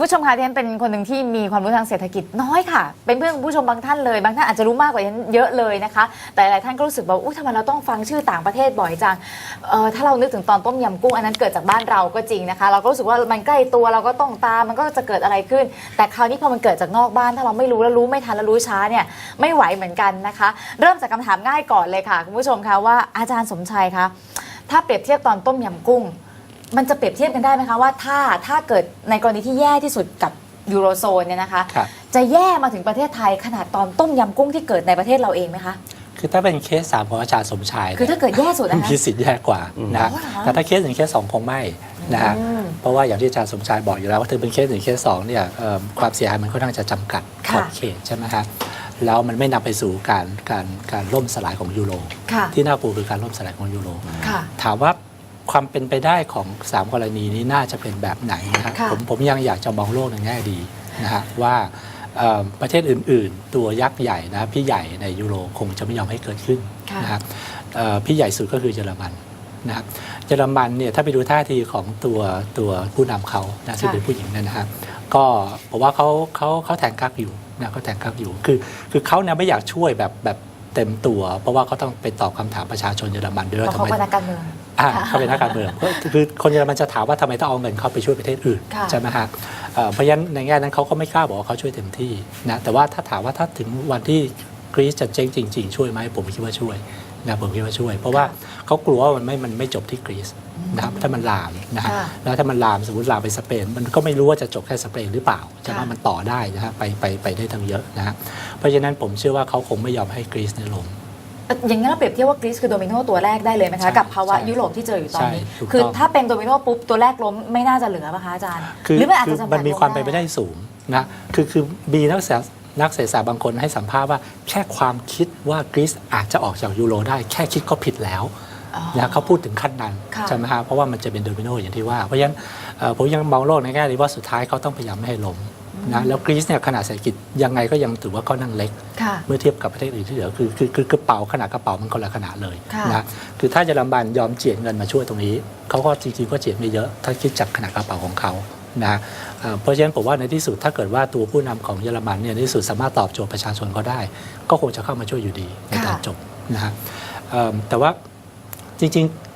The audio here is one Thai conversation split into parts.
ผู้ชมคะที่ฉันเป็นคนหนึ่งที่มีความรู้ทางเศรษฐกิจน้อยค่ะ เป็นเพื่อนผู้ชมบางท่านเลย บางท่านอาจจะรู้มากกว่าฉันเยอะเลยนะคะ แต่หลายท่านก็รู้สึกแบบอุ้ยทำไมเราต้องฟังชื่อต่างประเทศบ่อยจังเออถ้าเรานึกถึงตอนต้มยำกุ้งอันนั้นเกิดจากบ้านเราก็จริงนะคะ เราก็รู้สึกว่ามันใกล้ตัวเราก็ต้องตามมันก็จะเกิดอะไรขึ้น แต่คราวนี้พอมันเกิดจากนอกบ้านถ้าเราไม่รู้แล้วรู้ไม่ทันแล้วรู้ช้าเนี่ยไม่ไหวเหมือนกันนะคะ เริ่มจากคำถามง่ายก่อนเลยค่ะคุณผู้ชมคะว่าอาจารย์สมชัยคะถ้าเปรียบเทียบตอนต้มยำกุ้ง มันจะเปรียบเทียบกันได้ไหมคะว่าถ้าถ้าเกิดในกรณีที่แย่ที่สุดกับยูโรโซนเนี่ยนะคะครับ จะแย่มาถึงประเทศไทยขนาดตอนต้มยำกุ้งที่เกิดในประเทศเราเองไหมคะคือถ้าเป็นเคสสามของอาจารย์สมชายคือถ้าเกิดแย่สุดนะคะมีสิทธิ์แย่กว่านะอ๋อเหรอ แต่ถ้าเคสหนึ่งเคสสองคงไม่นะฮะ อืม เพราะว่าอย่างที่อาจารย์สมชายบอกอยู่แล้วว่าถ้าเป็นเคสหนึ่งเคสสองเนี่ยเอ่อความเสียหายมันค่อนข้างจะจำกัดขค่ะ อบเขตใช่ไหมฮะแล้วมันไม่นำไปสู่การการการล่มสลายของยูโรค่ะ ที่น่ากลัวคือการล่มสลายของยูโรค่ะ ถามว่า ความเป็นไปได้ของ 3 กรณีนี้น่าจะเป็นแบบไหนนะฮะค่ะ ผมผมยังอยากจะมองโลกในแง่ดีนะฮะว่าเอ่อประเทศอื่นๆ ตัวยักษ์ใหญ่นะพี่ใหญ่ในยูโรคงจะไม่ยอมให้เกิดขึ้นค่ะ นะครับเอ่อพี่ใหญ่สุดก็คือเยอรมันนะครับเยอรมันเนี่ยถ้าไปดูท่าทีของตัวตัวผู้นำเขานะที่เป็นผู้หญิงเนยนะฮะก็ผมว่าเขาเขาเขาแทงกักอยู่นะเขาแทงกักอยู่คือคือเขาเนี่ยไม่อยากช่วยแบบแบบเต็มตัว เพราะว่าเขาต้องไปตอบคำถามประชาชนเยอรมันด้วยเพว่าราะทำเขาไม เป็นนักการเมือง อ่าค่ะเขาเป็นนักการเมืองเพราะคือคนเยอรมันจะถามว่าทำไมต้องเอาเงินเขาไปช่วยประเทศอื่นค่ะใช่ไหมฮะเอ่อเพราะฉะนั้นในแง่นั้นเขาก็ไม่กล้าบอกว่าเขาช่วยเต็มที่นะแต่ว่าถ้าถามว่าถ้าถึงวันที่กรีซจะเจ๊งจริง ๆ ช่วยไหมผมคิดว่าช่วยนะผมคิดว่าช่วย เพราะว่าเขากลัวว่ามันไม่มันไม่จบที่กรีซนะครับถ้ามันลามนะฮะค่ะแล้วถ้ามันลามสมมติลามไปสเปน มันก็ไม่รู้ว่าจะจบแค่สเปนหรือเปล่าใช่ไหมค่ะมันต่อได้นะฮะไปไปไปได้ทั้งเยอะนะฮะเพราะฉะนั้นผมเชื่อว่าเขาคงไม่ยอมให้กรีซเนี่ยล้ม อย่างนั้นเราเปรียบเทียบว่ากรีซคือโดมิโนตัวแรกได้เลยไหมใช่คะกับภาวะใช่ยุโรปที่เจออยู่ตอนนี้ใช่ถูกคือต้องถ้าเป็นโดมิโนปุ๊บตัวแรกล้มไม่น่าจะเหลือป่ะคะอาจารย์คือหรือมันอาจคืจะจำกัดมันมีความวงเป็นไปได้สูงนะคือคือมีนักเศรษฐนักเศรษฐศาสตร์บางคนให้สัมภาษณ์ว่าแค่ความคิดว่ากรีซอาจจะออกจากยูโรได้แค่คิดก็ผิดแล้วอ๋อนะเขาพูดถึงขั้นนั้นค่ะใช่ไหมฮะเพราะว่ามันจะเป็นโดมิโนอย่างที่ว่า เพราะฉะนั้นเอ่อผมยังมองโลกในแง่ดีว่าสุดท้ายเขาต้องพยายามไม่ให้ล้ม นะแล้วกรีซเนี่ยขนาดเศรษฐกิจยังไงก็ยังถือว่าเขานั่งเล็ก ค่ะ เมื่อเทียบกับประเทศอื่นที่เหลือคือคือคือกระเป๋าขนาดกระเป๋ามันคนละขนาดเลยค่ะนะคือถ้าเยอรมันยอมเจียดเงินมาช่วยตรงนี้เขาก็จริงๆก็เจียดไม่เยอะ ถ้าคิดจากขนาดกระเป๋าของเขานะเอ่อเพราะฉะนั้นผมว่าในที่สุดถ้าเกิดว่าตัวผู้นำของเยอรมันเนี่ยในที่สุดสามารถตอบโจทย์ประชาชนเขาได้ ก็คงจะเข้ามาช่วยอยู่ดีในตอนค่ะ จบนะฮะเอิ่มแต่ว่าจริงๆ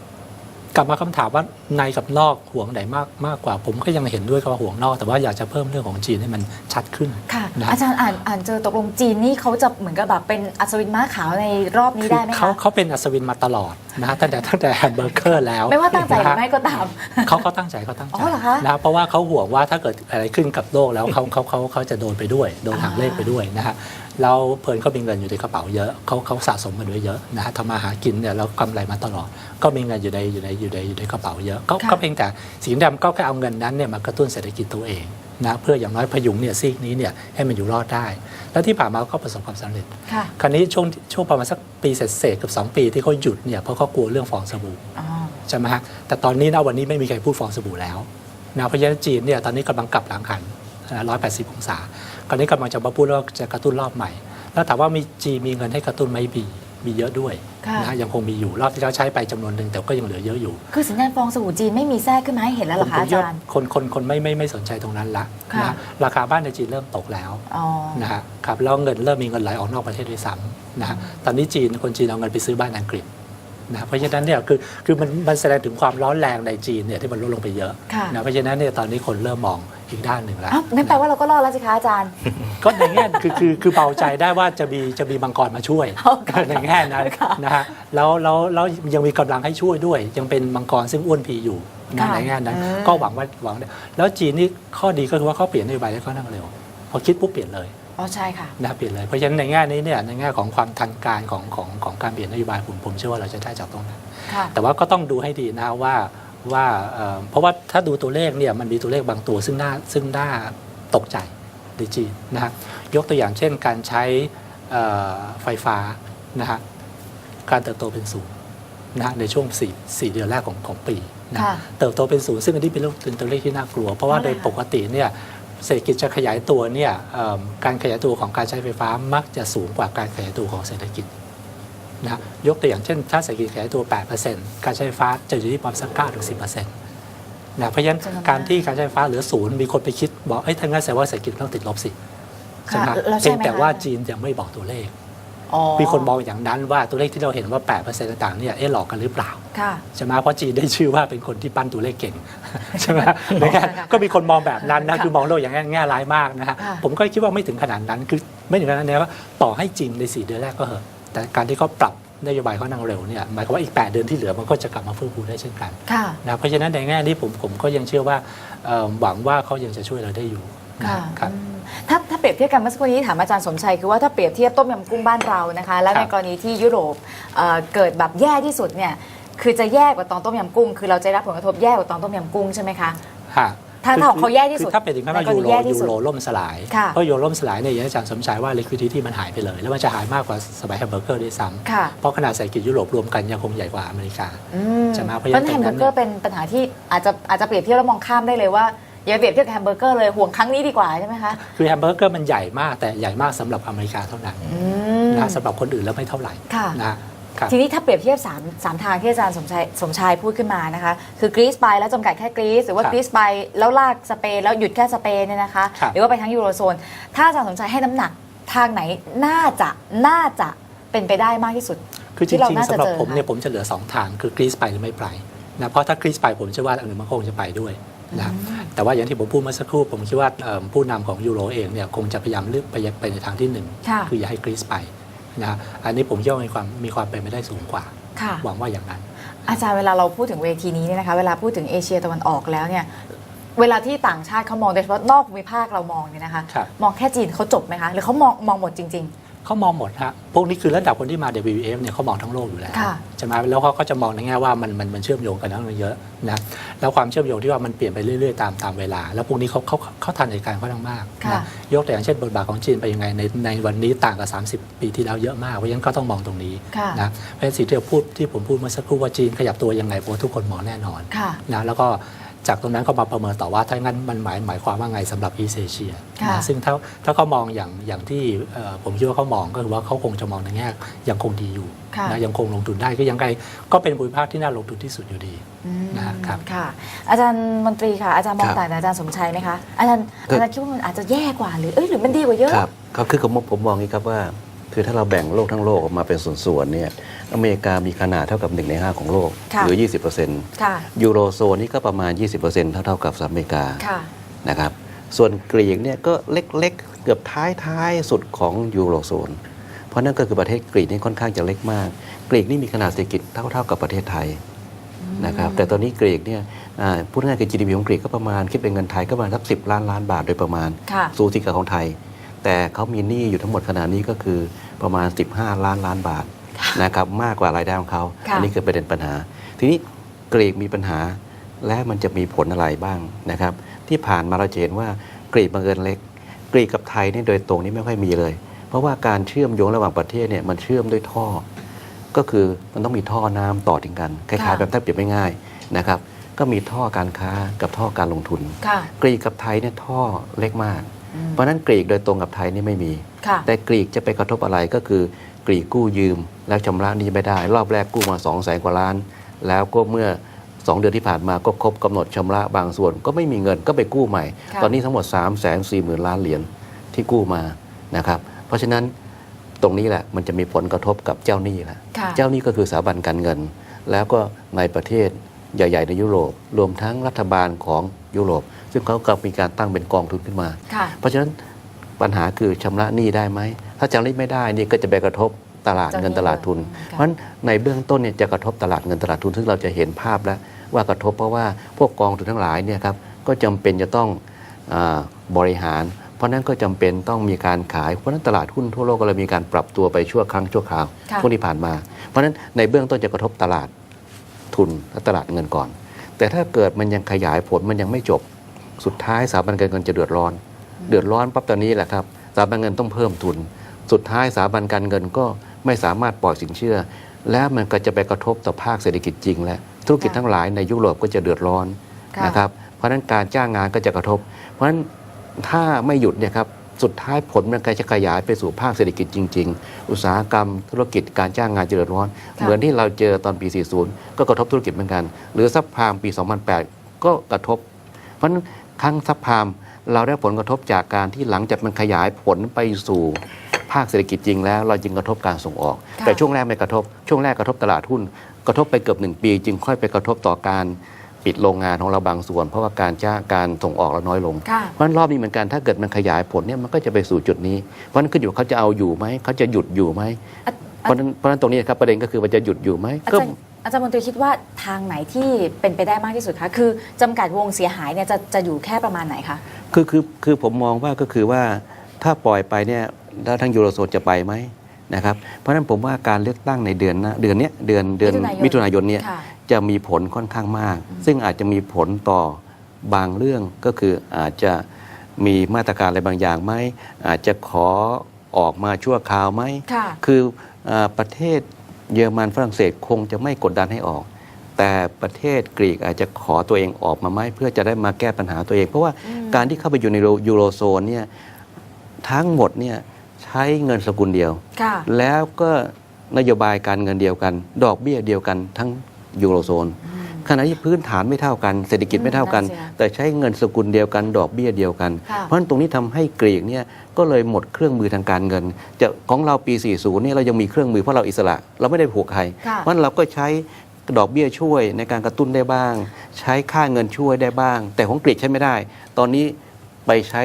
กลับมาคำถามว่าในกับนอกห่วงไหนมากมากกว่า ผมก็ยังเห็นด้วยกับว่าห่วงนอก แต่ว่าอยากจะเพิ่มเรื่องของจีนให้มันชัดขึ้นค่ะนะอาจารย์อ่านอ่านเจอตกลงจีนนี่เขาจะเหมือนกับแบบเป็นอัศวินม้าขาวในรอบนี้ได้ไหมเขาคะเขาเป็นอัศวินมาตลอดนะฮะตั้งแต่ตั้งแต่แฮมเบอร์เกอร์แล้ว ไม่ว่าตั้งใจหรือไม่นะฮะก็ตามเขาเขาตั้งใจเขาตั้งใจอ๋อเหรอคะนะเพราะว่าเขาห่วงว่าถ้าเกิดอะไรขึ้นกับโลกแล้วเขาเขาเขาเขาจะโดนไปด้วยโดนหางเลขไปด้วยนะฮะ แล้วเพลินก็มีเงินอยู่ในกระเป๋าเยอะเขาเขาสะสมมาด้วยเยอะนะฮะทำมาหากินเนี่ยแล้วกำไรมาตลอด ก็มีเงินอยู่ในอยู่ในอยู่ในอยู่ในกระเป๋าเยอะก็ค่ะ ก็เพียงแต่สิ่งที่ทำก็แค่เอาเงินนั้นเนี่ยมากระตุ้นเศรษฐกิจตัวเองนะเพื่ออย่างน้อยพยุงเนี่ยซีกนี้เนี่ยให้มันอยู่รอดได้ แล้วที่ผ่านมาก็ประสบความสำเร็จ ค่ะ คราวนี้ช่วงช่วงประมาณสักปีเศษๆเกับ 2 ปีที่เขาหยุดเนี่ยเพราะเขากลัวเรื่องฟองสบู่ อ๋อ ใช่ไหมฮะแต่ตอนนี้นะวันนี้ไม่มีใครพูดฟองสบู่แล้วนะเพราะฉะนั้นจีนเนี่ยตอนนี้กำลังกลับหลังหันร้อยแปดสิบองศา คราวนี้กำลังจะมาพูดว่าจะกระตุ้นรอบใหม่ แล้วถามว่ามีจีนมีเงินให้กระตุ้นไหมมีมีเยอะด้วยค่ะนะยังคงมีอยู่รอบที่เราใช้ไปจำนวนหนึ่งแต่ก็ยังเหลือเยอะอยู่ คือสัญญาณฟองสบู่จีนไม่มีแทรกขึ้นมาให้เห็นแล้วเหรอผมคะผมอาคิดจาว่ารย์คนคนคนไม่ไม่ไม่สนใจตรงนั้นละค่ะนะราคาบ้านในจีนเริ่มตกแล้วอ๋อนะฮะครับแล้วเงินเริ่มมีเงินไหลออกนอกประเทศด้วยซ้ำนะฮะตอนนี้จีนคนจีนเอาเงินไปซื้อบ้านอังกฤษนะเพราะฉะนั้นเนี่ยคือคือมันมันแสดงถึงความร้อนแรงในจีนเนี่ยที่มันลดลงไปเยอะค่ะนะเพราะฉะนั้นเนี่ยตอนนี้คนเริ่มมอง อีกด้านหนึ่งแล้ว อ้าวงั้นแปลว่าเราก็รอดแล้วสิคะอาจารย์ ก็ในแง่คือคือคือเบาใจได้ว่าจะมีจะมีมังกรมาช่วยโอเคในแง่นั้นค่ะนะฮะแล้วแล้วแล้วยังมีกำลังให้ช่วยด้วย ยังเป็นมังกรซึ่งอ้วนพีอยู่นะค่ะในแง่นั้น อืม ก็หวังว่าหวังได้แล้วจีนนี่ข้อดีก็คือว่าเขาเปลี่ยนนโยบายได้ค่อนข้างเร็ว พอคิดปุ๊บเปลี่ยนเลยอ๋อใช่ค่ะ นะเปลี่ยนเลยเพราะฉะนั้นในแง่นี้เนี่ยในแง่ของความทันการของของของการเปลี่ยนนโยบายผมผมเชื่อว่าเราจะได้จากตรงนั้น ค่ะ แต่ว่าก็ต้องดูให้ดีนะว่า ว่าเอ่อเพราะว่าถ้าดูตัวเลขเนี่ยมันมีตัวเลขบางตัวซึ่งน่าซึ่งน่าตกใจในจีนนะฮะยกตัวอย่างเช่นการใช้เอ่อไฟฟ้านะฮะการเติบโตเป็นศูนย์นะฮะในช่วง4 4เดือนแรกของของปีนะค่ะเติบโตเป็นศูนย์ซึ่งอันนี้เป็นเรื่องเป็นตัวเลขที่น่ากลัว เพราะว่าเพราะโดอะไรยคะปกติเนี่ยเศรษฐกิจจะขยายตัวเนี่ยเอิ่มการขยายตัวของการใช้ไฟฟ้ามักจะสูงกว่าการขยายตัวของเศรษฐกิจ นะยกตัวอย่างเช่น ถ้าเศรษฐกิจขยายตัว 8%การใช้ไฟฟ้าจะอยู่ที่ประมาณสัก9ถึง10%นนะเพราะฉะนั้นจำนวนมากการที่การใช้ไฟฟ้าเหลือศูนย์มีคนไปคิดบอกเอ้ยถ้างั้นแสดงว่าเศรษฐกิจต้องติดลบสิใช่ไหมค่ะแล้วใช่เพียงไหมแต่คะว่าจีนยังไม่บอกตัวเลขอ๋อมีคนมองอย่างนั้นว่าตัวเลขที่เราเห็นว่า 8%ต่างๆเนี่ยเอ๊ะหลอกกันหรือเปล่าค่ะใช่ไหมเพราะจีนได้ชื่อว่าเป็นคนที่ปั้นตัวเลขเก่งใช่ไหมในแง่ค่ะก็มีคนมองแบบนั้นนะค่ะคือมองโลกอย่างแง่แง่ร้ายมากนะฮะค่ะผมก็คิดว่าไม่ถึงขนาดนั้นคือไม่ถึงขนาดนั้นนะว่าต่อให้จริงใน 4 เดือนแรกก็เหอะ แต่การที่เขาปรับนโยบายเขานั่งเร็วเนี่ยหมายความว่าอีก 8 เดือนที่เหลือมันก็จะกลับมาเฟื่องฟูได้เช่นกันค่ะนะเพราะฉะนั้นในแง่นี้ผมผมก็ยังเชื่อว่าเอ่อหวังว่าเขายังจะช่วยเราได้อยู่ค่ะนะครับอืมถ้าถ้าเปรียบเทียบกันเมื่อสักครู่นี้ถามอาจารย์สมชัยคือว่าถ้าเปรียบเทียบต้มยำกุ้งบ้านเรานะคะแล้วครัในบกรณีที่ยุโรปเอ่อเกิดแบบแย่ที่สุดเนี่ยคือจะแย่กว่าตอนต้มยำกุ้ง คือเราจะได้รับผลกระทบแย่กว่าตอนต้มยำกุ้งใช่ไหมคะ ฮะถ้าถ้าของเขาแย่ที่สุดคือถ้าเป็นถึงขั้นว่าในกรณียูโรแย่ที่สุยูดโรล่มสลายค่ะเพราะยูโรล่มสลายเนี่ยอย่างที่อาจารย์สมชายว่า liquidity มันหายไปเลย แล้วมันจะหายมากกว่าสมัยแฮมเบอร์เกอร์ด้วยซ้ค่ะำเพราะขนาดเศรษฐกิจยุโรปรวมกันยังคงใหญ่กว่าอเมริกาอืมใช่ไหมเพเพราะราะฉะนั้นแฮมเบอร์เกอร์เป็นปัญหาที่อาจจะอาจจะเปรียบเทียบแล้วมองข้ามได้เลยว่าอย่าเปรียบเทียบกับแฮมเบอร์เกอร์เลยห่วงครั้งนี้ดีกว่าใช่ไหมคะ คือแฮมเบอร์เกอร์มันใหญ่มากแต่ใหญ่มากสำหรับอเมริกาเท่านั้นอืมนะสำหรับคนอื่นแล้วไม่เท่าไหร่ค่ะนะครับ ทีนี้ถ้าเปรียบเทียบ3มทางที่อาจารย์สมชายสมชายพูดขึ้นมานะคะ คือกรีซไปแล้วจำกัดแค่กรีซหรือว่าครับกรีซไปแล้วลากสเปนแล้วหยุดแค่สเปนเนี่ยนะคะครับหรือว่าไปทั้งยูโรโซน ถ้าอาจารย์สมชายให้น้ำหนักทางไหนน่าจะน่าจะเป็นไปได้มากที่สุด คือจที่เราริงน่าๆจะสำหรับเจอผมเนี่ยค่ะผมจะเหลือ 2 ทางคือกรีซไปหรือไม่ไปนะเพราะถ้ากรีซไปผมเชื่อว่าอันอื่นมันคงจะไปด้วยนะแต่ว่าอย่างที่ผมพูดเมื่อสักครู่ผมคิดว่าเอิ่มผู้นำของยูโรเองเนี่ยคงจะพยายามเลือกไปไปในทางที่หนึ่งค่ะคืออย่าให้กรีซไป นะอันนี้ผมคิดว่ามีความมีความเป็นไปได้สูงกว่า ค่ะ หวังว่าอย่างนั้น อาจารย์เวลาเราพูดถึงเวทีนี้เนี่ยนะคะ เวลาพูดถึงเอเชียตะวันออกแล้วเนี่ย เวลาที่ต่างชาติเขามองโดยเฉพาะนอกภูมิภาคเรามองเนี่ยนะคะ ครับ มองแค่จีนเขาจบไหมคะ หรือเขามองมองหมดจริง เขามองหมดฮะพวกนี้คือระดับคนที่มา WEF เนี่ยเขามองทั้งโลกอยู่แล้วค่ะใช่ไหมแล้วเขาก็จะมองในแง่ว่ามันมันมันเชื่อมโยงกันทั้งนั้นเยอะนะแล้วความเชื่อมโยงที่ว่ามันเปลี่ยนไปเรื่อยๆตามตามเวลา แล้วพวกนี้เขาเขาเขาทันเหตุการณ์ค่อนข้างมากค่ะนะยกตัวอย่างเช่นบทบาทของจีนไปยังไงในในวันนี้ต่างกับ 30 ปีที่แล้วเยอะมากเพราะฉะนั้นก็ต้องมองตรงนี้ค่ะนะเพราะฉะนั้นสิ่งที่เราพูดที่ผมพูดเมื่อสักครู่ว่าจีนขยับตัวยังไงผมว่าทุกคนมองแน่นอนค่ะนะแล้วก็ จากตรงนั้นก็มาประเมินต่อว่าถ้างั้นมันหมายหมายความว่าไงสำหรับอีเอเชียค่ะนะซึ่งถ้าถ้าเขามองอย่างอย่างที่เอ่อผมคิดว่าเขามองก็คือว่าเขาคงจะมองในแง่ยังคงดีอยู่ค่ะนะยังคงลงทุนได้ก็ยังไงก็เป็นภูมิภาคที่น่าลงทุนที่สุดอยู่ดีอืมนะครับค่ะอาจารย์มนตรีค่ะอาจารย์มองครับต่างจากอาจารย์สมชัยไหมคะอาจารย์ก็อาจารย์คิดว่ามันอาจจะแย่กว่าหรือเอ้ยหรือมันดีกว่าเยอะครับก็คือผมผมมองอย่างนี้ครับว่า คือถ้าเราแบ่งโลกทั้งโลกออกมาเป็นส่วนๆเนี่ยอเมริกามีขนาดเท่ากับ 1 ใน 5 ของโลกค่ะหรือ 20%ค่ะยูโรโซนนี่ก็ประมาณ 20%เท่าเท่าๆกับสหรัฐอเมริกาค่ะนะครับส่วนกรีกเนี่ยก็เล็กๆ เกือบท้ายๆ สุดของยูโรโซน เพราะนั่นก็คือประเทศกรีกนี่ค่อนข้างจะเล็กมาก กรีกนี่มีขนาดเศรษฐกิจเท่าๆกับประเทศไทยนะครับแต่ตอนนี้กรีกเนี่ยอ่าพูดง่ายๆคือ GDP ของกรีกก็ประมาณคิดเป็นเงินไทยก็ประมาณสักสิล้านล้านบาทโดยประมาณค่ะสูงที่กับของไทย แต่เขามีหนี้อยู่ทั้งหมดขนาดนี้ก็คือ ประมาณ 15 ล้านล้านบาทนะครับมากกว่ารายได้ของเขาค่ะอันี้คือประเด็นปัญหา ทีนี้กรีกมีปัญหาและมันจะมีผลอะไรบ้างนะครับ ที่ผ่านมาเราจะเห็นว่ากรีกบังเอิญเล็ก กรีกกับไทยนี่โดยตรงนี้ไม่ค่อยมีเลย เพราะว่าการเชื่อมโยงระหว่างประเทศเนี่ยมันเชื่อมด้วยท่อ ก็คือมันต้องมีท่อน้ำต่อถึงกันคล้ายๆค่ะแบบถ้าเปรียบไม่ง่ายนะครับ ก็มีท่อการค้ากับท่อการลงทุนค่ะกรีกกับไทยเนี่ยท่อเล็กมากอืม เพราะฉะนั้นกรีกโดยตรงกับไทยนี่ไม่มีค่ะแต่กรีกจะไปกระทบอะไรก็คือกรีกกู้ยืม แล้วชำระหนี้ไม่ได้ รอบแรกกู้มา2องแสนกว่าล้าน แล้วก็เมื่อ 2 เดือนที่ผ่านมาก็ครบกำหนดชำระบางส่วน ก็ไม่มีเงินก็ไปกู้ใหม่ค่ะตอนนี้ทั้งหมด3 4 0 0 0 0ล้านเหรียญที่กู้มานะครับเพราะฉะนั้นตรงนี้แหละมันจะมีผลกระทบกับเจ้าหนี้แหละค่ะเจ้าหนี้ก็คือสถาบันการเงิน แล้วก็ในประเทศ ใหญ่ ๆ ในยุโรป รวมทั้งรัฐบาลของยุโรป ซึ่งเขาก็มีการตั้งเป็นกองทุนขึ้นมาค่ะเพราะฉะนั้นปัญหาคือชำระหนี้ได้ไหม ถ้าชำระหนี้ไม่ได้นี่ก็จะไปกระทบตลาดเจ้าหนี้เงินตลาดทุนค่ะเพราะฉะนั้นในเบื้องต้นเนี่ยจะกระทบตลาดเงินตลาดทุน ซึ่งเราจะเห็นภาพแล้วว่ากระทบเพราะว่าพวกกองทุนทั้งหลายเนี่ยครับก็จำเป็นจะต้องอาบริหาร เพราะฉะนั้นก็จำเป็นต้องมีการขาย เพราะฉะนั้นตลาดหุ้นทั่วโลกก็เลยมีการปรับตัวไปชั่วครั้งชั่วคราวค่ะช่วงที่ผ่านมา เพราะฉะนั้นในเบื้องต้นจะกระทบตลาด ทุนและตลาดเงินก่อน แต่ถ้าเกิดมันยังขยายผลมันยังไม่จบ สุดท้ายสถาบันการเงินจะเดือดร้อน เดือดร้อนปั๊บตอนนี้แหละครับสถาบันเงินต้องเพิ่มทุน สุดท้ายสถาบันการเงินก็ไม่สามารถปล่อยสินเชื่อ แล้วมันก็จะไปกระทบต่อภาคเศรษฐกิจจริง และธุรกิจทั้งหลายในยุโรปก็จะเดือดร้อนนะครับ เพราะฉะนั้นการจ้างงานก็จะกระทบ เพราะฉะนั้นถ้าไม่หยุดเนี่ยครับ สุดท้ายผลมันก็จะขยายไปสู่ภาคเศรษฐกิจจริง ๆ อุตสาหกรรม ธุรกิจการจ้างงานจะเดือดร้อนค่ะเหมือนที่เราเจอตอนปี 40 ก็กระทบธุรกิจเหมือนกัน หรือซับพรามปี 2008 ก็กระทบ เพราะฉะนั้นครั้งซับพามเราได้ผลกระทบจากการที่หลังจากมันขยายผลไปสู่ภาคเศรษฐกิจจริงแล้วเราจึงกระทบการส่งออกค่ะแต่ช่วงแรกไม่กระทบ ช่วงแรกกระทบตลาดหุ้น กระทบไปเกือบหนึ่งปี จึงค่อยไปกระทบต่อการ ปิดโรงงานของเราบางส่วน เพราะว่าการจ้างการส่งออกเราน้อยลง ค่ะ เพราะฉะนั้นรอบนี้เหมือนกันถ้าเกิดมันขยายผลเนี่ยมันก็จะไปสู่จุดนี้ เพราะฉะนั้นขึ้นอยู่ว่าเขาจะเอาอยู่ไหมเขาจะหยุดอยู่ไหมอะเพราะฉะนั้นเพราะฉะนั้นตรงนี้ครับประเด็นก็คือว่าจะหยุดอยู่ไหมอาก็จารย์อาจารย์มนตรีคิดว่าทางไหนที่เป็นไปได้มากที่สุดคะ คือจำกัดวงเสียหายเนี่ยจะจะอยู่แค่ประมาณไหนคะ คือคือคือผมมองว่าก็คือว่าถ้าปล่อยไปเนี่ยแล้วทั้งยูโรโซนจะไปไหมนะครับเพราะฉะนั้นผมว่าการเลือกตั้งในเดือนหนะเดือนเนี้ยเดือนเดือนมิมิถุถุนานายยนนเนี่ย ค่ะ จะมีผลค่อนข้างมาก ซึ่งอาจจะมีผลต่อบางเรื่องก็คืออาจจะมีมาตรการอะไรบางอย่างไหมอาจจะขอออกมาชั่วคราวไหมค่ะคืออาประเทศเยอรมันฝรั่งเศสคงจะไม่กดดันให้ออก แต่ประเทศกรีกอาจจะขอตัวเองออกมาไหมเพื่อจะได้มาแก้ปัญหาตัวเอง เพราะว่าอืมการที่เข้าไปอยู่ในยูโรโซนเนี่ยทั้งหมดเนี่ยใช้เงินสกุลเดียว ค่ะ แล้วก็นโยบายการเงินเดียวกัน ดอกเบี้ยเดียวกันทั้ง ยูโรโซนขณะที่พื้นฐานไม่เท่ากันเศรษฐกิจไม่เท่ากันนั่นสิคะแต่ใช้เงินสกุลเดียวกันดอกเบี้ยเดียวกันค่ะเพราะฉะนั้นตรงนี้ทำให้กรีกเนี่ยก็เลยหมดเครื่องมือทางการเงินจะของเราปี 40เนี่ยเรายังมีเครื่องมือเพราะเราอิสระ เราไม่ได้ผูกใครค่ะเพราะฉะนั้นเราก็ใช้ดอกเบี้ยช่วยในการกระตุ้นได้บ้าง ใช้ค่าเงินช่วยได้บ้าง แต่ของกรีกใช้ไม่ได้ ตอนนี้ไปใช้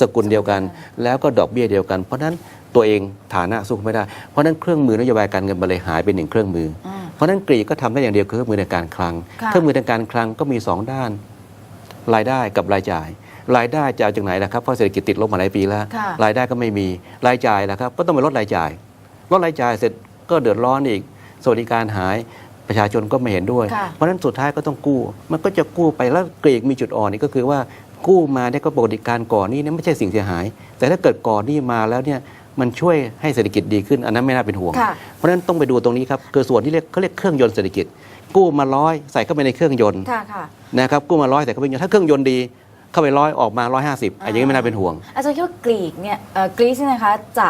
สกุลเดียวกัน แล้วก็ดอกเบี้ยเดียวกัน เพราะฉะนั้นตัวเองฐานะสู้ไม่ได้ เพราะฉะนั้นเครื่องมือนโยบายการเงินมันเลยหายไปหนึ่งเครื่องมืออืม เพราะฉะนั้นกรีกก็ทำได้อย่างเดียวคือเครื่องมือในการคลังค่ะเครื่องมือในการคลังก็มี 2 ด้าน รายได้กับรายจ่าย รายได้จะเอาจากไหนล่ะครับเพราะเศรษฐกิจติดลบมาหลายปีแล้วค่ะรายได้ก็ไม่มีรายจ่ายล่ะครับก็ต้องไปลดรายจ่ายลดรายจ่ายเสร็จก็เดือดร้อนอีกสวัสดิการหายประชาชนก็ไม่เห็นด้วยค่ะเพราะฉะนั้นสุดท้ายก็ต้องกู้ มันก็จะกู้ไปแล้วกรีกมีจุดอ่อนนี่ก็คือว่ากู้มาเนี่ยก็ปกติการก่อนหนี้เนี่ยไม่ใช่สิ่งเสียหาย แต่ถ้าเกิดก่อนหนี้มาแล้วเนี่ย มันช่วยให้เศรษฐกิจดีขึ้นอันนั้นไม่น่าเป็นห่วง ค่ะ เพราะฉะนั้นต้องไปดูตรงนี้ครับคือส่วนที่เรียกเขาเรียกเครื่องยนต์เศรษฐกิจ กู้มาร้อยใส่เข้าไปในเครื่องยนต์ค่ะค่ะ นะครับกู้มาร้อยใส่เข้าไปในเครื่องยนต์ถ้าเครื่องยนต์ดีเข้าไปร้อยออกมาร้อยห้าสิบอันนี้ไม่น่าเป็นห่วง อาจารย์คิดว่ากรีกเนี่ยเอ่อกรีซเนี่ยนะคะจะ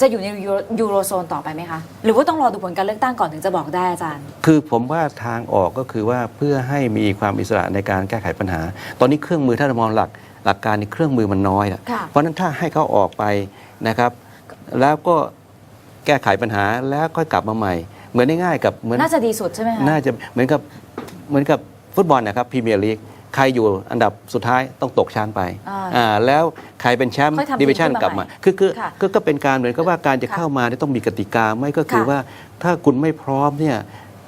จะอยู่ในยูโรยูโรโซนต่อไปไหมคะ หรือว่าต้องรอดูผลการเลือกตั้งก่อนถึงจะบอกได้อาจารย์ คือผมว่าทางออกก็คือว่าเพื่อให้มีความอิสระในการแก้ไขปัญหา ตอนนี้เครื่องมือถ้าเรามองหลักหลักการในเครื่องมือมันน้อยอะค่ะ เพราะฉะนั้นถ้าให้เขาออกไป นะครับ แล้วก็แก้ไขปัญหาแล้วค่อยกลับมาใหม่ เหมือนง่ายๆกับเหมือนน่าจะดีสุดใช่ไหมคะน่าจะเหมือนกับเหมือนกับฟุตบอลนะครับพรีเมียร์ลีกใครอยู่อันดับสุดท้ายต้องตกชั้นไปอ่าอ่าแล้วใครเป็นแชมป์ค่อยทำดิวิชั่นทีมขึ้นมากลับมาใหม่คือคือค่ะก็ก็เป็นการเหมือนกับว่าการจะค่ะเข้ามาเนี่ยต้องมีกติกาไม่ก็คือค่ะว่าถ้าคุณไม่พร้อมเนี่ย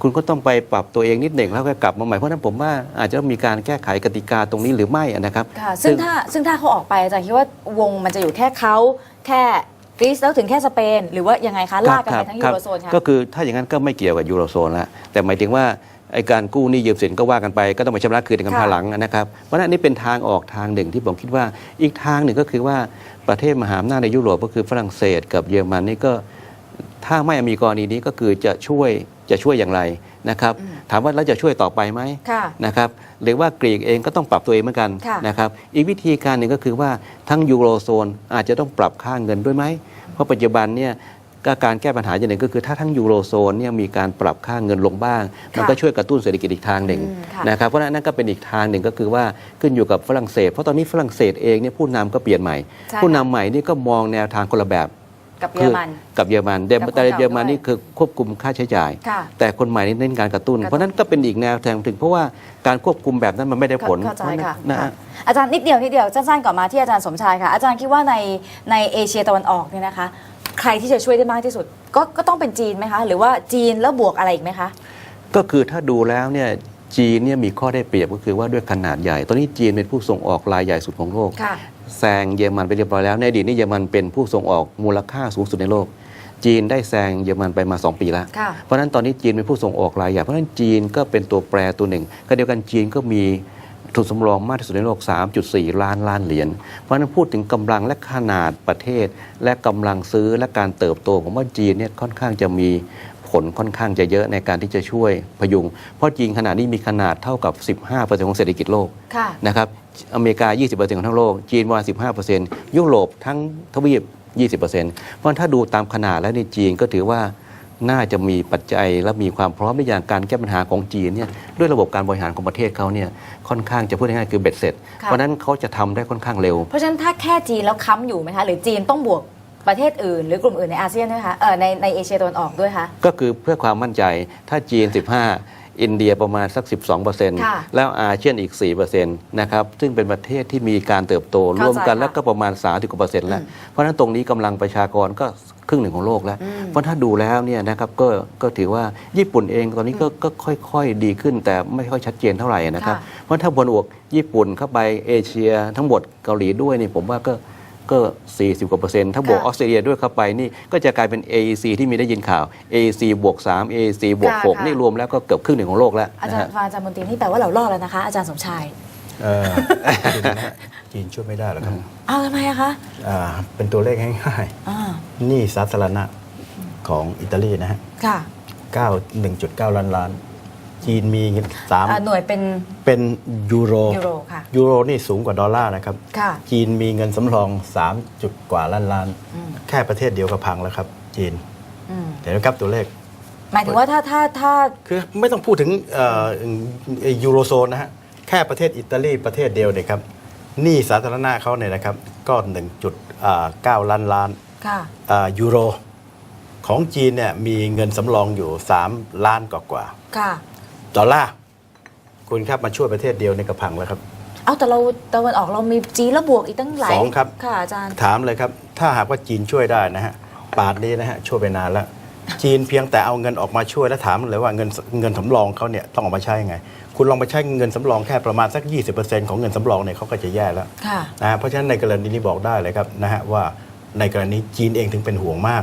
คุณก็ต้องไปปรับตัวเองนิดหนึ่งแล้วก็กลับมาใหม่เพราะฉะนั้นผมว่าอาจจะต้องมีการแก้ไขกติกาตรงนี้หรือไม่นะครับค่ะซึ่งถ้าซึ่งถ้าเขาออกไปอาจารย์คิดว่าวงมันจะอยู่แค่เขา แค่กรีซแล้วถึงแค่สเปน หรือว่ายังไงคะลากกันไปทั้งยูครับโรโซนคะก็คือถ้าอย่างนั้นก็ไม่เกี่ยวกับยูโรโซนแล้วแต่หมายถึงว่าไอการกู้หนี้ยืมสินก็ว่ากันไป ก็ต้องไปชำระคืนกันค่ะภายหลังนะครับเพราะฉะนั้นอันนี่เป็นทางออกทางหนึ่งที่ผมคิดว่าอีกทางหนึ่งก็คือว่าประเทศมหาอำนาจในยุโรปก็คือฝรั่งเศสกับเยอรมันนี่ก็ถ้าไม่มีกรณีนี้ก็คือจะช่วยจะช่วยอย่างไร นะครับอืมถามว่าแล้วจะช่วยต่อไปไหมค่ะนะครับหรือว่ากรีกเองก็ต้องปรับตัวเองเหมือนกันค่ะนะครับอีกวิธีการหนึ่งก็คือว่าทั้งยูโรโซนอาจจะต้องปรับค่าเงินด้วยไหมเพราะปัจจุบันเนี่ยก็การแก้ปัญหาอย่างหนึ่งก็คือถ้าทั้งยูโรโซนเนี่ยมีการปรับค่าเงินลงบ้าง มันก็ช่วยกระตุ้นเศรษฐกิจอีกทางหนึ่งอืมค่ะนะครับเพราะฉะนั้นนั่นก็เป็นอีกทางหนึ่งก็คือว่าขึ้นอยู่กับฝรั่งเศส เพราะตอนนี้ฝรั่งเศสเองเนี่ยผู้นำก็เปลี่ยนใหม่ใช่ผู้นำใหม่นี่ก็มองแนวทางคนละแบบ กับเยอรมัน กับเยอรมันแต่กับคนแต่เก่าเยอรมันด้วยนี่คือควบคุมค่าใช้จ่ายค่ะแต่คนใหม่นี่เน้นการกระตุ้นกระตุ้นเพราะฉะนั้นก็เป็นอีกแนวทางถึงเพราะว่าการควบคุมแบบนั้นมันไม่ได้ผลเข้าใจค่ะนะค่ะฮะอาจารย์นิดเดียวนิดเดียวสั้นๆก่อนมาที่อาจารย์สมชายค่ะอาจารย์คิดว่าในในเอเชียตะวันออกเนี่ยนะคะใครที่จะช่วยได้มากที่สุด ก็ก็ต้องเป็นจีนไหมคะ หรือว่าจีนแล้วบวกอะไรอีกไหมคะ ก็คือถ้าดูแล้วเนี่ยจีนเนี่ยมีข้อได้เปรียบก็คือว่าด้วยขนาดใหญ่ ตอนนี้จีนเป็นผู้ส่งออกรายใหญ่สุดของโลกค่ะ แซงเยอรมันไปเรียบร้อยแล้วในอดีตนี่เยอรมันเป็นผู้ส่งออกมูลค่าสูงสุดในโลก จีนได้แซงเยอรมันไปมา 2 ปีแล้วค่ะเพราะฉะนั้นตอนนี้จีนเป็นผู้ส่งออกรายใหญ่เพราะฉะนั้นจีนก็เป็นตัวแปรตัวหนึ่งก็เดียวกันจีนก็มีทุนสำรองมากที่สุดในโลก 3.4 ล้านล้านเหรียญ เพราะฉะนั้นพูดถึงกำลังและขนาดประเทศ และกำลังซื้อและการเติบโตผมว่าจีนเนี่ยค่อนข้างจะมี ผลค่อนข้างจะเยอะในการที่จะช่วยพยุง เพราะจีนขนาดนี้มีขนาดเท่ากับ 15%ของเศรษฐกิจโลกค่ะนะครับอเมริกา 20%ของทั้งโลก จีนประมาณ15%ยุโรปทั้งทวีป 20%เพราะฉะนั้นถ้าดูตามขนาดแล้วในจีนก็ถือว่าน่าจะมีปัจจัยและมีความพร้อมในอย่างการแก้ปัญหาของจีนเนี่ยด้วยระบบการบริหารของประเทศเขาเนี่ยค่อนข้างจะพูดง่ายๆคือเบ็ดเสร็จค่ะเพราะฉะนั้นเขาจะทำได้ค่อนข้างเร็ว เพราะฉะนั้นถ้าแค่จีนแล้วค้ำอยู่ไหมคะหรือจีนต้องบวก ประเทศอื่น หรือกลุ่มอื่นในอาเซียนด้วยคะเออในในเอเชียตะวันออกด้วยคะ ก็คือเพื่อความมั่นใจถ้าจีน 15 อินเดียประมาณสัก12%ค่ะแล้วอาเซียนอีก 4%นะครับซึ่งเป็นประเทศที่มีการเติบโตเข้ารวมกันใจค่ะแล้วก็ประมาณ 30กว่าเปอร์เซ็นต์แล้ว เพราะฉะนั้นตรงนี้กำลังประชากรก็ครึ่งหนึ่งของโลกแล้ว อืม เพราะถ้าดูแล้วเนี่ยนะครับก็ก็ถือว่าญี่ปุ่นเองตอนนี้ก็ก็ค่อยๆดีขึ้น แต่ไม่ค่อยชัดเจนเท่าไหร่นะครับ ค่ะ เพราะถ้าบนอวกญี่ปุ่นเข้าไปเอเชียทั้งหมดเกาหลีด้วยนี่ผมว่าก็ ก็ 40 กว่าเปอร์เซ็นต์ถ้าบวกค่ะออสเตรเลียด้วยเข้าไปนี่ก็จะกลายเป็น AEC ที่มีได้ยินข่าว AEC บวก3 AEC บวกค่ะ6ค่ะนี่รวมแล้วก็เกือบครึ่งหนึ่งของโลกแล้วอานะจารฮะย์ฟังอาจารย์มนตรีนี่แปลว่าเรารอดแล้วนะคะ อาจารย์สมชายเออจีนนะฮะจีนช่วยไม่ได้หรอกครับเอาทำไมอะคะอ่าเป็นตัวเลขง่ายอ่าๆหนี้สาธารณะของอิตาลีนะฮะค่ะ9 1.9 ล้านล้าน จีนมีเงินสามอ่าหน่วยเป็น เป็นยูโรยูโรค่ะยูโรนี่สูงกว่าดอลลาร์นะครับ ค่ะจีนมีเงินสำรอง 3 จุดกว่าล้านล้าน อืม แค่ประเทศเดียวก็พังแล้วครับ จีน อืมเห็นไหมครับตัวเลข หมายถึงว่าถ้าถ้าถ้า คือไม่ต้องพูดถึงเอ่อเอ่อยูโรโซนนะฮะ แค่ประเทศอิตาลีประเทศเดียวเนี่ยครับหนี้สาธารณะเขาเนี่ยนะครับก็1.9 ล้านล้าน ค่ะ อ่ายูโร ของจีนเนี่ยมีเงินสำรองอยู่ 3 ล้านกว่ากว่าค่ะ ดอลลาร์คุณครับมาช่วยประเทศเดียวในกระพังแล้วครับเอาแต่เราตะวันออกเรามีจีนแล้วบวกอีกตั้งหลายสองครับค่ะอาจารย์ถามเลยครับ ถ้าหากว่าจีนช่วยได้นะฮะป่านนี้นะฮะช่วยไปนานแล้ว จีนเพียงแต่เอาเงินออกมาช่วยแล้วถามเลยว่าเงินเงินสำรองเขาเนี่ยต้องออกมาใช้ยังไง คุณลองไปใช้เงินสำรองแค่ประมาณสัก 20%ของเงินสำรองเนี่ยเขาก็จะแย่แล้วค่ะนะฮะเพราะฉะนั้นในกรณีนี้บอกได้เลยครับนะฮะว่าในกรณีจีนเองถึงเป็นห่วงมาก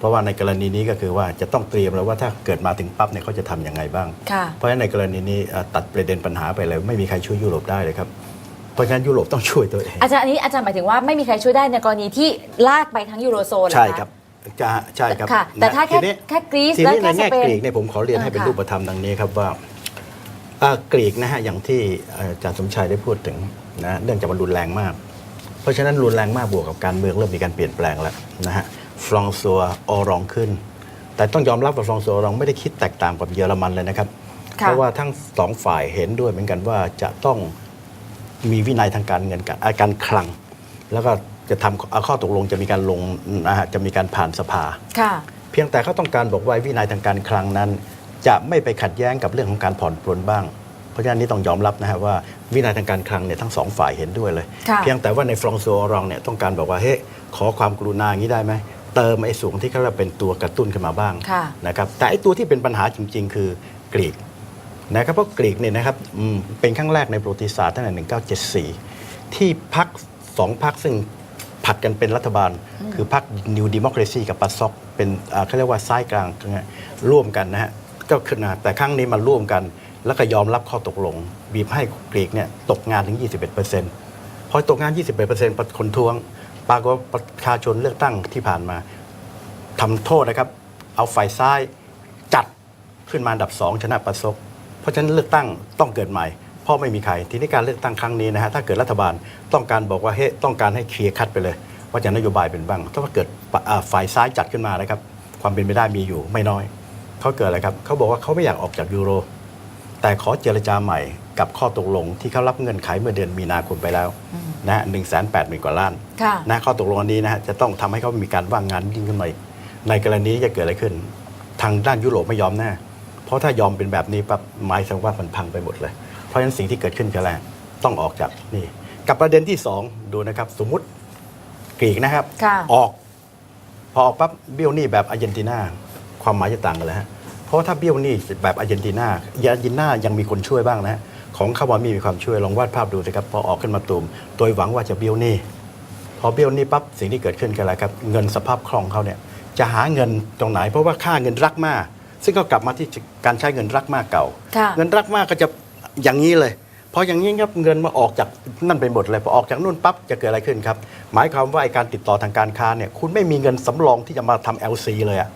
เพราะว่าในกรณีนี้ก็คือว่าจะต้องเตรียมแล้วว่าถ้าเกิดมาถึงปั๊บเนี่ยเขาจะทำยังไงบ้าง ค่ะ เพราะฉะนั้นในกรณีนี้เอ่อตัดประเด็นปัญหาไปเลย ไม่มีใครช่วยยุโรปได้เลยครับ เพราะฉะนั้นยุโรปต้องช่วยตัวเอง อาจารย์อันนี้อาจารย์หมายถึงว่าไม่มีใครช่วยได้ในกรณีที่ลากไปทั้งยูโรโซนเหอคะใช่ครับจะใช่ครับค่ะแต่นะถ้าแค่ทีนี้แค่กรีซทีและนี้แค่ในสแง่เปนกรีกเนี่ยผมขอเรียนให้เป็นอ่าค่ะ รูปธรรมดังนี้ครับว่าอ่ากรีกนะฮะอย่างที่อาจารย์สมชัยได้พูดถึงนะเนื่องจากมันรุนแรงมาก เพราะฉะนั้นรุนแรงมากบวกกับการเมืองเริ่มมีการเปลี่ยนแปลงแล้วนะฮะ ฟรองซัวออรองขึ้น แต่ต้องยอมรับว่าฟรองซัวออรองไม่ได้คิดแตกต่างกับเยอรมันเลยนะครับค่ะเพราะว่าทั้งสองฝ่ายเห็นด้วยเหมือนกันว่าจะต้องมีวินัยทางการเงินการอ่าการคลัง แล้วก็จะทำเอาข้อตกลงจะมีการลงนะฮะจะมีการผ่านสภาค่ะเพียงแต่เขาต้องการบอกว่าวินัยทางการคลังนั้น จะไม่ไปขัดแย้งกับเรื่องของการผ่อนปลนบ้าง เพราะฉะนั้นนี่ต้องยอมรับนะฮะว่าวินัยทางการคลังเนี่ยทั้งสองฝ่ายเห็นด้วยเลยค่ะเพียงแต่ว่าในฟรองซัวออรองเนี่ยต้องการบอกว่าเฮ้ยขอความกรุณาอย่างนี้ได้ไหม เติมไอ้ส่วนที่เขาเรียกว่าเป็นตัวกระตุ้นขึ้นมาบ้างค่ะนะครับแต่ไอ้ตัวที่เป็นปัญหาจริง ๆ คือกรีกนะครับเพราะกรีกเนี่ยนะครับอืมเป็นครั้งแรกในประวัติศาสตร์ตั้งแต่ 1974 ที่พักสองพักซึ่งผัดกันเป็นรัฐบาล คือพรรค New Democracy กับปัสซอกเป็นอ่าเขาเรียกว่าซ้ายกลางนะร่วมกันนะฮะก็คือนะแต่ครั้งนี้มาร่วมกัน แล้วก็ยอมรับข้อตกลง บีบให้กรีกเนี่ยตกงานถึง 21%พอตกงาน 21%คนทวง ปรากฏว่าประชาชนเลือกตั้งที่ผ่านมาทำโทษนะครับ เอาฝ่ายซ้ายจัดขึ้นมาอันดับสองชนะปัสซกเพราะฉะนั้นเลือกตั้งต้องเกิดใหม่ เพราะไม่มีใคร ทีนี้การเลือกตั้งครั้งนี้นะฮะถ้าเกิดรัฐบาลต้องการบอกว่าเฮ้ยต้องการให้เคลียร์คัดไปเลย ว่าจะนโยบายเป็นบ้าง ถ้าเกิดอ่าฝ่ายซ้ายจัดขึ้นมานะครับ ความเป็นไปได้มีอยู่ไม่น้อยเขาเกิดอะไรครับเขาบอกว่าเขาไม่อยากออกจากยูโร แต่ขอเจรจาใหม่กับข้อตกลงที่เขารับเงื่อนไขเมื่อเดือนมีนาคมไปแล้วนะฮะหนึ่งแสนแปดหมื่นกว่าล้านค่ะนะข้อตกลงอันนี้นะฮะจะต้องทำให้เขามีการว่างงานยิ่งขึ้นมาอีกในกรณีนี้จะเกิดอะไรขึ้น ทางด้านยุโรปไม่ยอมแน่เพราะถ้ายอมเป็นแบบนี้ปั๊บหมายถึงว่ามันพังไปหมดเลย เพราะฉะนั้นสิ่งที่เกิดขึ้นคืออะไรต้องออกจากนี่ กับประเด็นที่สองดูนะครับ สมมุติกรีกนะครับค่ะออก พอออกปั๊บเบี้ยวหนี้แบบอาร์เจนตินาความหมายจะต่างกันเลยฮะ เพราะว่าถ้าเบี้ยวหนี้แบบอาร์เจนตินาอาร์เจนตินายังมีคนช่วยบ้างนะฮะของคาวามีมีความช่วยลองวาดภาพดูสิครับพอออกขึ้นมาตูมโดยหวังว่าจะเบี้ยวหนี้พอเบี้ยวหนี้ปั๊บสิ่งที่เกิดขึ้นคืออะไรครับเงินสภาพคล่องเขาเนี่ยจะหาเงินตรงไหน เพราะว่าค่าเงินรักมาก ซึ่งก็กลับมาที่การใช้เงินรักมากเก่าค่ะเงินรักมากก็จะอย่างนี้เลยพออย่างนี้ครับเงินมาออกจากนั่นไปหมดเลยพอออกจากนู่นปั๊บจะเกิดอะไรขึ้นครับหมายความว่าไอ้การติดต่อทางการค้าเนี่ยคุณไม่มีเงินสำรองที่จะมาทำ LC เลยอะ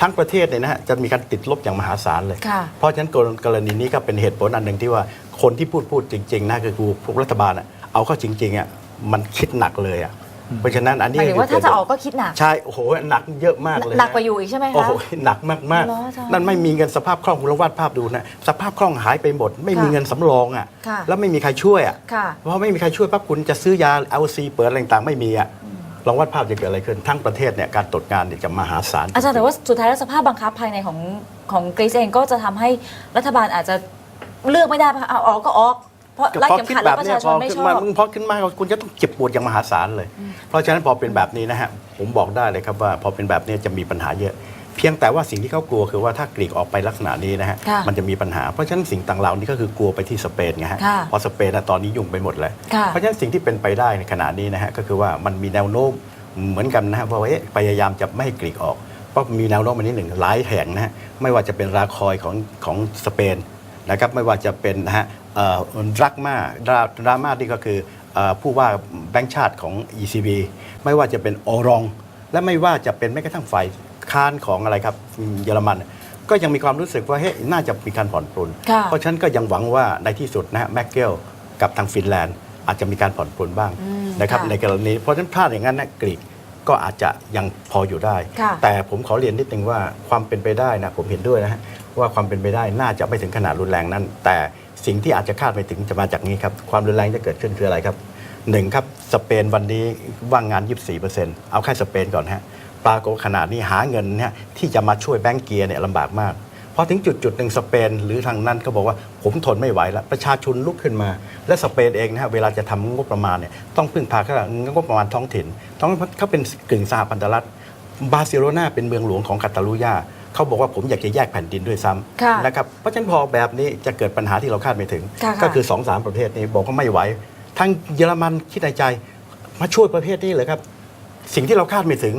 ทั้งประเทศเนี่ยนะฮะจะมีการติดลบอย่างมหาศาลเลย ค่ะ เพราะฉะนั้นกรกรณีนี้ก็เป็นเหตุผลอันหนึ่งที่ว่าคนที่พูดพูดจริง ๆนะคือพวกรัฐบาลอะเอาเข้าจริงๆอะมันคิดหนักเลยอะเพราะฉะนั้นอันหนี้มายถึงว่าถ้าจะออกก็คิดหนัก ใช่โอ้โหหนักเยอะมากเลยหนักกว่าอยู่อีกใช่ไหมคะ โอ้โหหนักมากมากๆเหรออาจารย์นั่นไม่มีเงินสภาพคล่องคุณลองวาดภาพดูนะสภาพคล่องหายไปหมด ไม่มีค่ะเงินสำรองอะค่ะ แล้วไม่มีใครช่วยอะ ค่ะ เพราะไม่มีใครช่วยปั๊บคุณจะซื้อยาเอลซีเปิดอะไรต่างๆไม่มีอะ ลองวาดภาพจะเกิดอะไรขึ้นทั้งประเทศเนี่ยการตรวจงานเนี่ยจะมหาศาลอาจารย์แต่ว่าสุดท้ายแล้วสภาพบังคับภายในของของกรีซเองก็จะทำให้รัฐบาลอาจจะเลือกไม่ได้ป่ะเอาออกก็ออกเพราะไล่พอเข็มคิดขัดแบแล้วบประเนี้ยชาชพอนไม่ขึ้ชนอมาบพอขึ้นมาคุณจะต้องเจ็บปวดอย่างมหาศาลเลย เพราะฉะนั้นพอเป็นแบบนี้นะฮะผมบอกได้เลยครับว่าพอเป็นแบบนี้จะมีปัญหาเยอะเพียงแต่ว่าสิ่งที่เขากลัวคือว่าถ้ากรีกออกไปลักษณะนี้นะฮะค่ะมันจะมีปัญหาเพราะฉะนั้นสิ่งต่างเหล่านี้ก็คือกลัวไปที่สเปนไงฮะค่ะเพราะสเปนนะตอนนี้ยุ่งไปหมดเลยค่ะเพราะฉะนั้นสิ่งที่เป็นไปได้ในขณะนี้นะฮะก็คือว่ามันมีแนวโน้มเหมือนกันนะฮะว่าเอ๊ะพยายามจะไม่ให้กรีกออกเพราะมีแนวโน้มอันนี้หนึ่งหลายแห่งนะฮะไม่ว่าจะเป็นราคอยของของสเปนนะครับไม่ว่าจะเป็นนะฮะเอ่อดรักมาดราดรามาที่ก็คือเอ่อผู้ว่าแบงก์ชาติของ ECB ไม่ว่าจะเป็นโอรอง และไม่ว่าจะเป็นแม้กระทั่งฝ่าย ค้านของอะไรครับเยอรมัน ก็ยังมีความรู้สึกว่าเฮ้ยน่าจะมีการผ่อนปรนค่ะเพราะฉะนั้นก็ยังหวังว่าในที่สุดนะฮะแมกเกลกับทางฟินแลนด์ อาจจะมีการผ่อนปรนบ้างอืมนะครับค่ะในกรณีเพราะฉะนั้นพลาดอย่างนั้นนะกรีกก็อาจจะยังพออยู่ได้ค่ะแต่ผมขอเรียนนิดนึงว่าความเป็นไปได้นะผมเห็นด้วยนะฮะว่าความเป็นไปได้น่าจะไม่ถึงขนาดรุนแรงนั้น แต่สิ่งที่อาจจะคาดไม่ถึงจะมาจากนี้ครับความรุนแรงจะเกิดขึ้นคืออะไรครับหนึ่งครับสเปนวันนี้ว่างงาน 24%เอาแค่สเปนก่อนฮะ ปรากฏขนาดนี้หาเงินเนี่ยที่จะมาช่วยแบงก์เกียร์เนี่ยลำบากมากพอถึงจุดจุดหนึ่งสเปนหรือทางนั้นก็บอกว่าผมทนไม่ไหวแล้ว ประชาชนลุกขึ้นมา และสเปนเองนะฮะเวลาจะทำงบประมาณเนี่ยต้องพึ่งพาเขางบประมาณท้องถิ่นท้องเขาเป็นกึ่งสหพันธรัฐบาร์เซโลนาเป็นเมืองหลวงของคาตาลูญาเขาบอกว่าผมอยากจะแยกแผ่นดินด้วยซ้ค่ะำนะครับเพราะฉะนั้นพอแบบนี้จะเกิดปัญหาที่เราคาดไม่ถึงค่ะก็คือสองสามประเทศนี้บอกว่าไม่ไหวทางเยอรมันคิดในใจ มาช่วยประเทศนี้เลยครับ สิ่งที่เราคาดไม่ถึง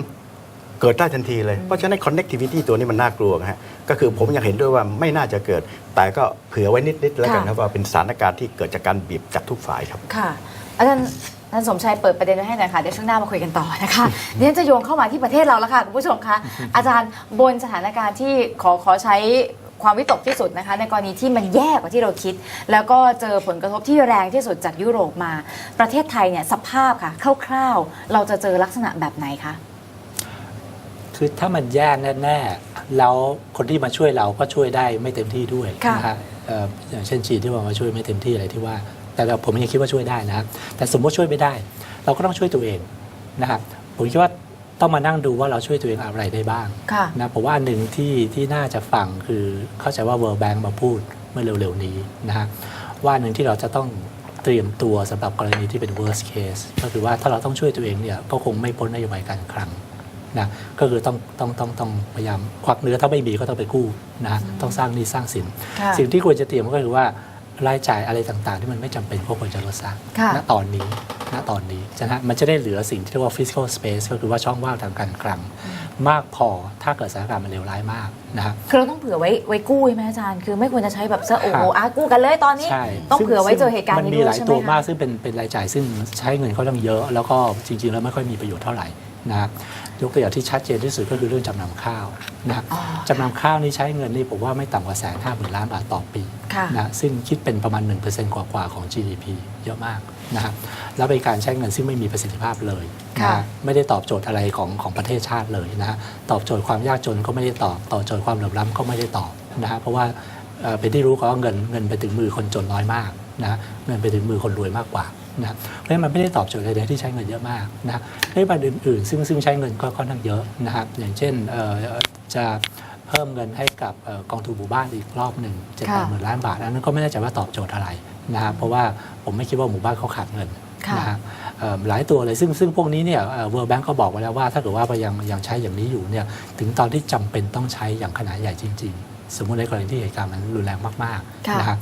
เกิดได้ทันทีเลย เพราะฉะนั้น connectivity ตัวนี้มันน่ากลัวนะฮะก็คือผมยังเห็นด้วยว่าไม่น่าจะเกิด แต่ก็เผื่อไว้นิด ๆ แล้วกันค่ะนะว่าเป็นสถานการณ์ที่เกิดจากการบีบจากทุกฝ่ายครับค่ะอาจารย์อาจารย์สมชัยเปิดประเด็นไว้ให้หน่อยค่ะ เดี๋ยวช่วงหน้ามาคุยกันต่อนะคะเดี๋ยวจะโยงเข้ามาที่ประเทศเราแล้วค่ะคุณผู้ชมคะอาจารย์บนสถานการณ์ที่ขอขอใช้ความวิตกที่สุดนะคะ ในกรณีที่มันแย่กว่าที่เราคิด แล้วก็เจอผลกระทบที่แรงที่สุดจากยุโรปมา ประเทศไทยเนี่ยสภาพค่ะคร่าวๆ เราจะเจอลักษณะแบบไหนคะ คือถ้ามันแย่แน่ๆแล้วคนที่มาช่วยเราก็ช่วยได้ไม่เต็มที่ด้วยค่ะ นะฮะเอ่ออย่างเช่นจีนที่ว่ามาช่วยไม่เต็มที่อะไรที่ว่า แต่เราผมยังคิดว่าช่วยได้นะครับแต่สมมติช่วยไม่ได้ เราก็ต้องช่วยตัวเองนะครับผมคิดว่าต้องมานั่งดูว่าเราช่วยตัวเองอะไรได้บ้าง ค่ะ นะผมว่าอันหนึ่งที่ที่น่าจะฟังคือเข้าใจว่า World Bank มาพูดเมื่อเร็วๆนี้นะฮะว่าอันหนึ่งที่เราจะต้องเตรียมตัวสำหรับกรณีที่เป็น worst case ก็คือว่าถ้าเราต้องช่วยตัวเองเนี่ยก็คงไม่พ้นนโยบายการคลัง นะก็คือต้องต้องต้องต้องพยายามควักเนื้อถ้าไม่มีก็ต้องไปกู้นะฮะต้องสร้างหนี้สร้างสิน ค่ะสิ่งที่ควรจะเตรียมก็คือว่ารายจ่ายอะไรต่างๆ ที่มันไม่จำเป็นก็ควรจะลดซะค่ะ ณตอนนี้ณตอนนี้นะฮะมันจะได้เหลือสิ่งที่เรียกว่า fiscal space ก็คือว่าช่องว่างทางการคลัง มากพอถ้าเกิดสถานการณ์มันเลวร้ายมากนะฮะ คือเราต้องเผื่อไว้ไว้กู้ใช่ไหมอาจารย์ คือไม่ควรจะใช้แบบเสื้อโอ้โหครับอากู้กันเลยตอนนี้ ใช่ต้องซึ่เผื่อไว้เจอเหตุการณ์มันนี้มีด้วหยลายใช่ไหมตัวมากคะ ซึ่งเป็นเป็นรายจ่ายซึ่งใช้เงินเขาต้องเยอะ แล้วก็จริงๆ แล้วไม่ค่อยมีประโยชน์เท่าไหร่นะครับ ยกตัวอย่างที่ชัดเจนที่สุดก็คือเรื่องจำนำข้าวนะครับอ๋อจำนำข้าวนี่ใช้เงินนี่ผมว่าไม่ต่ำกว่าแสนห้าหมื่นล้านบาทต่อปีค่ะนะซึ่งคิดเป็นประมาณ 1%กว่าๆของ GDP เยอะมากนะครับแล้วเป็นการใช้เงินซึ่งไม่มีประสิทธิภาพเลยนะค่ะฮะไม่ได้ตอบโจทย์อะไรของของประเทศชาติเลยนะฮะตอบโจทย์ความยากจนก็ไม่ได้ตอบตอบโจทย์ความเหลื่อมล้ำก็ไม่ได้ตอบนะฮะเพราะว่าเอ่อเป็นที่รู้กันว่าเงินเงินไปถึงมือคนจนน้อยมากนะฮะเงินไปถึงมือคนรวยมากกว่า นะเพราะฉะนั้นมันไม่ได้ตอบโจทย์อะไรที่ใช้เงินเยอะมากนะฮะนโยบายอื่นๆ ซึ่งซึ่งใช้เงินก็ค่อนข้างเยอะนะครับ อย่างเช่นเอ่อจะเพิ่มเงินให้กับเอ่อกองทุนหมู่บ้านอีกรอบหนึ่งเจ็ดแปดหมื่นล้านบาทอันนั้นก็ไม่แน่ใจว่าตอบโจทย์อะไรนะครับเพราะว่าผมไม่คิดว่าหมู่บ้านเขาขาดเงินค่ะนะฮะเอ่อหลายตัวเลยซึ่งซึ่งพวกนี้เนี่ยเวิร์แบงก์ก็บอกไว้แล้วว่า ถ้าเกิดว่ายังยังใช้อย่างนี้อยู่เนี่ยถึงตอนที่จำเป็นต้องใช้อย่างขนาดใหญ่จริง ๆ สมมุติในกรณีที่เหตุการณ์มันรุนแรงมากค่ะๆนะครับ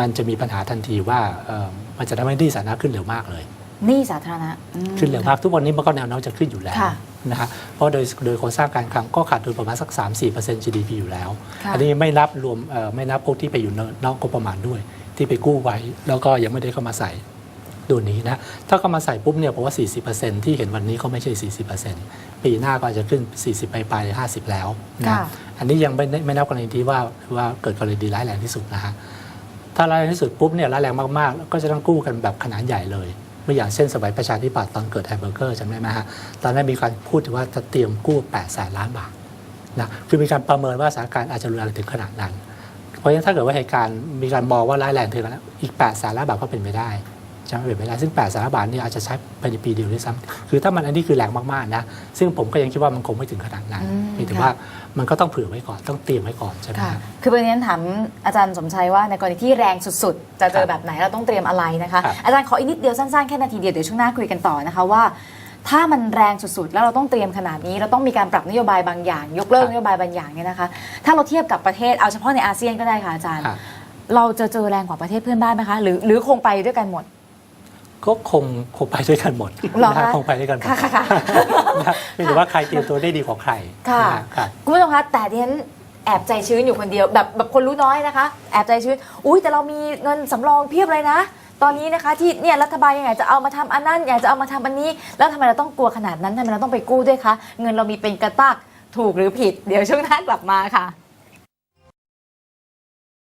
มันจะมีปัญหาทันทีว่าเอ่อ มันจะทำให้หนี้สาธารณะขึ้นเร็วมากเลย หนี่สาธารณะอืม ขึ้นเร็วมากทุกวันนี้มันก็แนวโน้มจะขึ้นอยู่แล้วค่ะ นะฮะเพราะโดยโดยโครงสร้างการคลังก็ขาดดุลประมาณสัก 3-4% GDP อยู่แล้ว ค่ะอันนี้ไม่นับรวมเอ่อไม่นับพวกที่ไปอยู่นอกงบประมาณด้วย ที่ไปกู้ไว้ แล้วก็ยังไม่ได้เข้ามาใส่ตัวนี้นะ ถ้าเข้ามาใส่ปุ๊บเนี่ยผมว่า 40%ที่เห็นวันนี้ก็ไม่ใช่ 40%ปีหน้าก็อาจจะขึ้น 40 ไปปลายๆ50 แล้วนะค่ะ อันนี้ยังไม่ได้ไม่นับกรณีที่ว่าว่าเกิดกรณีร้ายแรงที่สุดนะฮะ ถ้าร้ายแรงที่สุดปุ๊บเนี่ยร้ายแรงมากๆแล้วก็จะต้องกู้กันแบบขนาดใหญ่เลยเมื่ออย่างเช่นสมัยประชาธิปัตย์ตอนเกิดแฮมเบอร์เกอร์จำได้ไหมฮะตอนนั้นมีการพูดถึงว่าจะเตรียมกู้8แสนล้านบาทนะคือมีการประเมินว่าสถานการณ์อาจจะรุนแรงถึงขนาดนั้น เพราะฉะนั้นถ้าเกิดว่าเหตุการณ์มีการมองว่าร้ายแรงถึงขนาดนั้นอีก8แสนล้านบาทก็เป็นไปได้จะไม่เป็นไปได้ซึ่ง8แสนล้านบาทเนี่ยอาจจะใช้ภายในปีเดียวด้วยซ้ำคือถ้ามันอันนี้คือแรงมากๆนะซึ่งผมก็ยังคิดว่ามันคงไม่ถึงขนาดนั้นอืมเพียงแต่ค่ะว่า มันก็ต้องเผื่อไว้ก่อนต้องเตรียมไว้ก่อนใช่ไหมค่ะฮะคือประเด็นถามอาจารย์สมชัยว่าในกรณีที่แรงสุดๆ จะเจอแบบไหนเราต้องเตรียมอะไรนะคะ ครับ อาจารย์ขออีกนิดเดียวสั้นๆ แค่นาทีเดียวเดี๋ยวช่วงหน้าคุยกันต่อนะคะว่า ถ้ามันแรงสุดๆ แล้วเราต้องเตรียมขนาดนี้ เราต้องมีการปรับนโยบายบางอย่าง ยกเลิกนโยบายบางอย่างเนี่ยนะคะ ถ้าเราเทียบกับประเทศเอาเฉพาะในอาเซียนก็ได้ค่ะอาจารย์ ครับ เราจะเจอแรงกว่าประเทศเพื่อนบ้านไหมคะหรือหรือคงไปด้วยกันหมด ก็คงคงไปด้วยกันหมดเหรอนะฮะคะคงไปด้วยกันหมดค่ะค่ะค่ะ นะเพียงแต่ว่าใครเตรียมตัวได้ดีกว่าใครค่ะนฮครับ คุณผู้ชมคะแต่ดิฉันแอบใจชื้นอยู่คนเดียวแบบแบบคนรู้น้อยนะคะ แอบใจชื้น อุ้ยแต่เรามีเงินสำรองเพียบเลยนะ ตอนนี้นะคะที่เนี่ยรัฐบาลยังไงจะเอามาทำอันนั้นอยากจะเอามาทำอันนี้ แล้วทำไมเราต้องกลัวขนาดนั้นทำไมเราต้องไปกู้ด้วยคะ เงินเรามีเป็นกระตักถูกหรือผิด เดี๋ยวช่วงหน้ากลับมาค่ะ